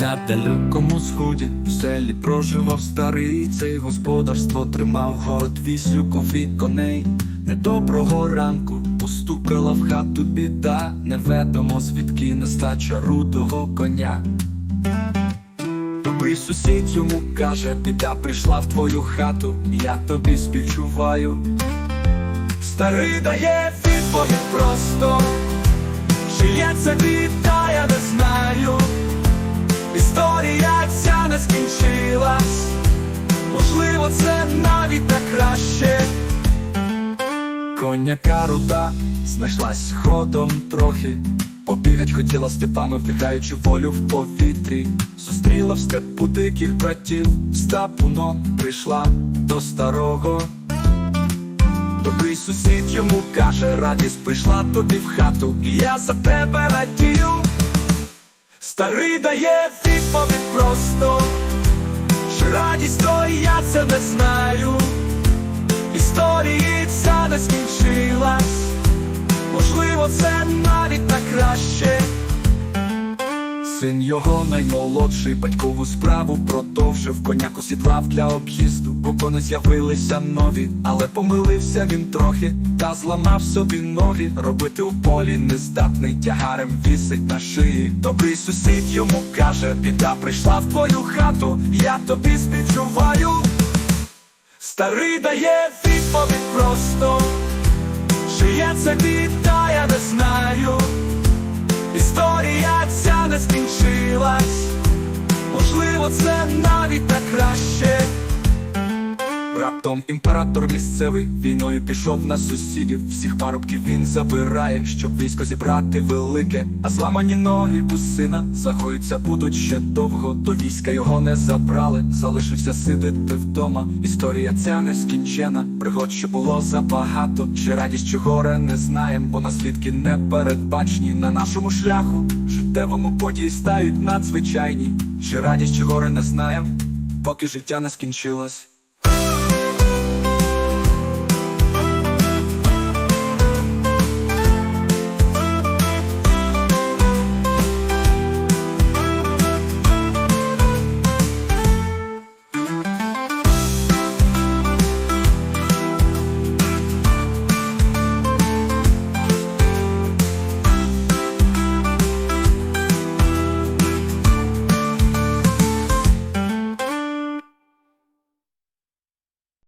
далекому сході в селі проживав старий цей господарство тримав город віслюков і коней. Недоброго ранку постукала в хату біда, неведомо звідки нестача рудого коня. Добрий сусід йому каже, біда прийшла в твою хату, я тобі співчуваю. Старий дає відповідь просто, чи є це біда, скінчилась, можливо, це навіть на краще. Коняка руда знайшлась ходом трохи. Побігать хотіла степами, вдихаючи волю в повітрі. Зустріла в степу диких братів, стапуно прийшла до старого. Добрий сусід йому каже, радість прийшла тобі в хату, і я за тебе радію. Старий дає відповідь просто, що радість то я це не знаю. Історії ця не скінчилась, можливо, це навіть на краще. Син його наймолодший батькову справу продовжив коняку сідлав для об'їзду, бо кони з'явилися нові, але помилився він трохи та зламав собі ноги. Робити у полі нездатний тягарем вісить на шиї. Добрий сусід йому каже, біда прийшла в твою хату, я тобі співчуваю. Старий дає відповідь просто, чи є це біда, я не знаю. Скінчилась, можливо, це навіть на краще. Раптом імператор місцевий війною пішов на сусідів. Всіх парубків він забирає, щоб військо зібрати велике, а зламані ноги у сина загоються будуть ще довго. До війська його не забрали, залишився сидити вдома. Історія ця не скінчена, пригод, що було забагато. Чи радість, чи горе не знаєм, бо наслідки не передбачені на нашому шляху. Життєвому події стають надзвичайні. Чи радість, чи горе не знаєм, поки життя не скінчилось.